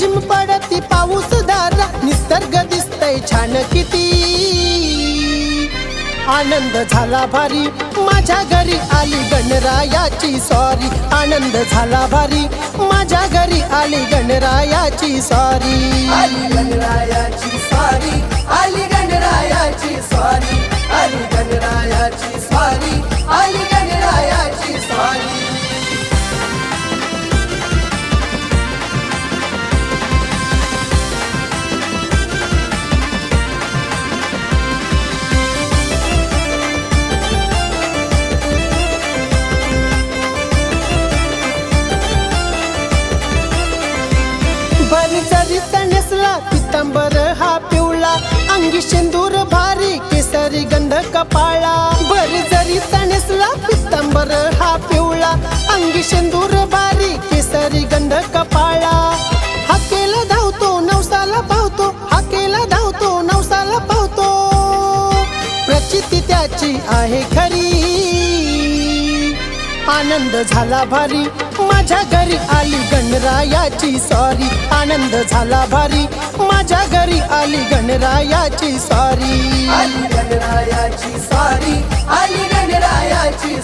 रिमझिम पडती पाऊस धारा. निसर्ग दिसतय छान किती. आनंद झाला भारी. माझ्या घरी आली गणरायाची सॉरी. आनंद झाला भारी. माझ्या घरी आली गणरायाची सॉरी. भर नेसला पितांबर हा पिवळा. अंगी शेंदूर भारी केसरी गंध कपाळा. बर जरीचा नेसला पितांबर हा पिवळा. अंगी शेंदूर भारी केसरी गंध कपाळा. हाकेला धावतो नवसाला पावतो. हाकेला धावतो नवसाला पावतो. प्रचिती त्याची आहे खरी. आनंद झाला भारी. माझ्या घरी आली गणरायाची सॉरी आनंद झाला भारी. माझ्या घरी आली गणरायाची सॉरी आली गणरायाची सॉरी आली गणरायाची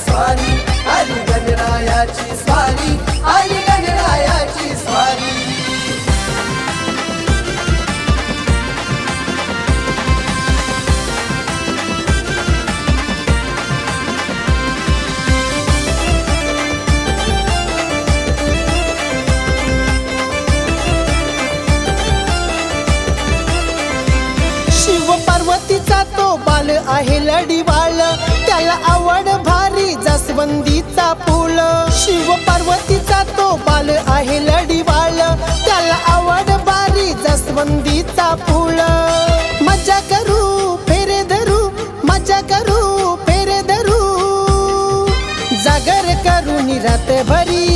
आहे त्याला आवड भारी जास्वंदीचा फुल. शिव पार्वतीचा तो बाल आहे लढिवाळ त्याला आवड भारी जास्वंदीचा फुल. मजा करू फेरे धरू मजा करू फेरे धरू. जागर करून रात भरी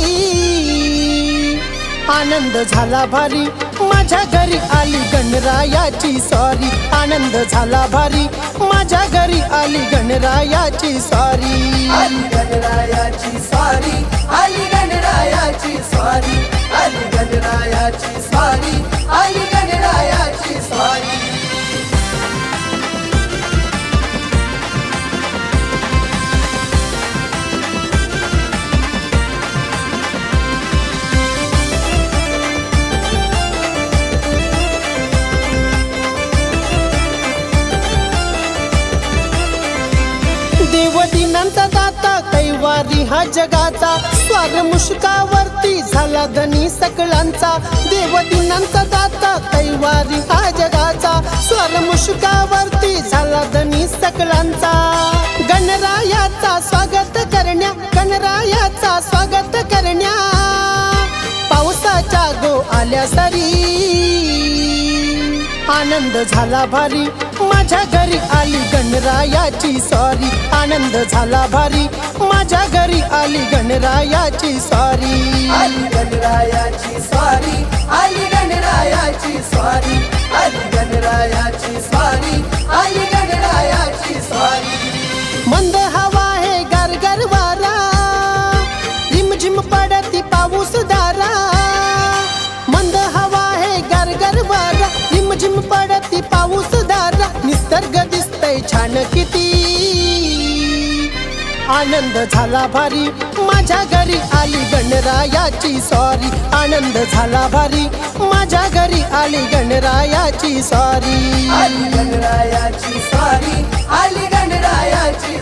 आनंद झाला भारी. माझ्या घरी आली गणरायाची सॉरी. आनंद झाला भारी. माझ्या घरी आली गणरायाची सॉरी. आली गणरायाची सॉरी. आली गणरायाची सॉरी. आली गणरायाची सॉरी. आली कैवारी हा जगाचा स्वार मुशकावरती झाला धनी देव दिवनांतर दाता कैवारी हा जगाचा स्वार मुशकावरती झाला धनी सकळांचा गणरायाचा स्वागत करण्या गणरायाचा स्वागत करण्या. पावसाच्या गो आल्या सरी. आनंद झाला भारी. माझ्या घरी आली गणरायाची सॉरी. आनंद झाला भारी. माझ्या घरी आली गणरायाची सॉरी. गणरायाची सॉरी. आली छान किती? आनंद झाला भारी. माझ्या घरी आली गणरायाची सॉरी आनंद झाला भारी. माझ्या घरी आली गणरायाची सॉरी आली गणरायाची सॉरी आली गणरायाची